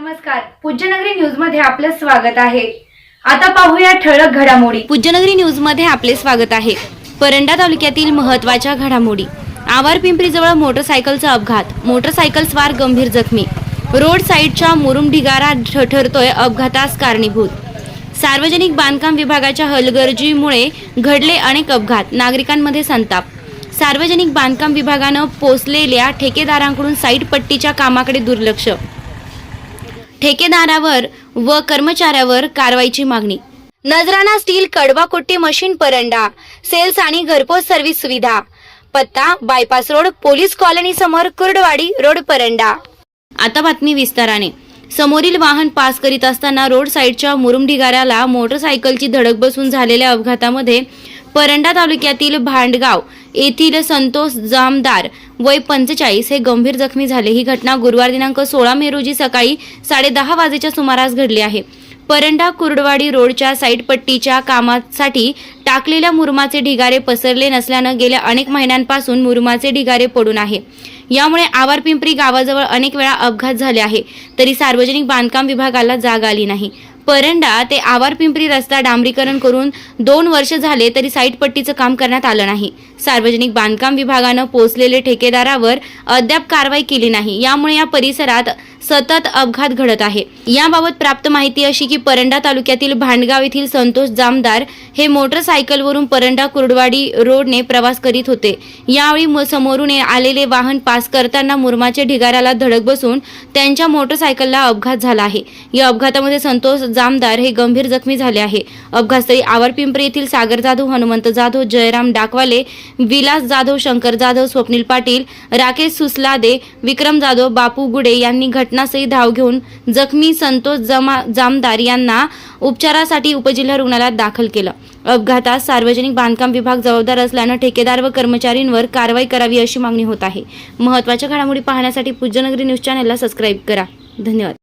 नमस्कार. पूज्यनगरी न्यूजमध्ये आपलं स्वागत आहे. आता पाहूया ठळक घडामोडी. पूज्यनगरी न्यूजमध्ये आपले स्वागत आहे. परंडा तालुक्यातील महत्त्वाच्या घडामोडी. आवार पिंपरीजवळ मोटरसायकलचा अपघात. मोटरसायकल स्वार गंभीर जखमी. रोड साईडच्या मुरुम ढिगारा ठ- ठरतोय अपघातास कारणीभूत. सार्वजनिक बांधकाम विभागाच्या हलगर्जीमुळे घडले अनेक अपघात. नागरिकांमध्ये संताप. सार्वजनिक बांधकाम विभागानं पोचलेल्या ठेकेदारांकडून साईट पट्टीच्या कामाकडे दुर्लक्ष. ठेकेदारावर व कर्मचाऱ्यावर कारवाईची मागणी. नजराना स्टील कडवाकोट्टी मशीन परंडा सेल्स आणि घरपोच सर्व्हिस सुविधा. पत्ता बायपास रोड पोलीस कॉलनी समोर कुर्डवाडी रोड परंडा. आता बातमी विस्ताराने. समोरील वाहन पास करीत असताना रोड साईडच्या मुरुम ढिगाऱ्याला मोटरसायकलची धडक बसून झालेल्या अपघातामध्ये परंडा तालुक्यातील भांडगाव येथील संतोष जामदार वय पंचेचाळीस हे गंभीर जखमी झाले. ही घटना गुरुवार दिनांक सोळा मे रोजी सकाळी साडेदहा वाजेच्या सुमारास घडली आहे. परंडा कुर्डवाडी रोडच्या साईड पट्टीच्या कामासाठी टाकलेल्या मुरमाचे ढिगारे पसरले नसल्यानं गेल्या अनेक महिन्यांपासून मुरमाचे ढिगारे पडून आहे. यामुळे आवारपिंपरी गावाजवळ अनेक वेळा अपघात झाले आहे. तरी सार्वजनिक बांधकाम विभागाला जाग आली नाही. परंडा ते आवारपिंपरी रस्ता डांबरीकरण करून दोन वर्ष झाले तरी साईट पट्टीचं काम करण्यात आलं नाही. सार्वजनिक बांधकाम विभागानं पोचलेले ठेकेदारावर अद्याप कारवाई केली नाही. यामुळे या परिसरात सतत अपघात घडत आहे. याबाबत प्राप्त माहिती अशी की परंडा तालुक्यातील भांडगाव येथील संतोष जामदार हे मोटरसायकलवरून परंडा कुर्डवाडी रोडने प्रवास करीत होते. यावेळी म- समोरून ये- आलेले वाहन पास करताना मुरमाच्या ढिगाऱ्याला धडक बसून त्यांच्या मोटरसायकलला अपघात झाला आहे. या अपघातामध्ये संतोष जामदार हे गंभीर जखमी झाले आहे. अपघातस्थळी आवरपिंपरी येथील सागर जाधव हनुमंत जाधव जयराम डाकवाले विलास जाधव शंकर जाधव स्वप्नील पाटील राकेश सुसलादे विक्रम जाधव बापू गुडे यांनी घटनास्थळी धाव घेऊन जखमी संतोष जमा जामदार यांना उपचारासाठी उपजिल्हा रुग्णालयात दाखल केलं. अपघातात सार्वजनिक बांधकाम विभाग जबाबदार असल्यानं ठेकेदार व कर्मचारींवर कारवाई करावी अशी मागणी होत आहे. महत्त्वाच्या घडामोडी पाहण्यासाठी पूज्यनगरी न्यूज चॅनलला सबस्क्राईब करा. धन्यवाद.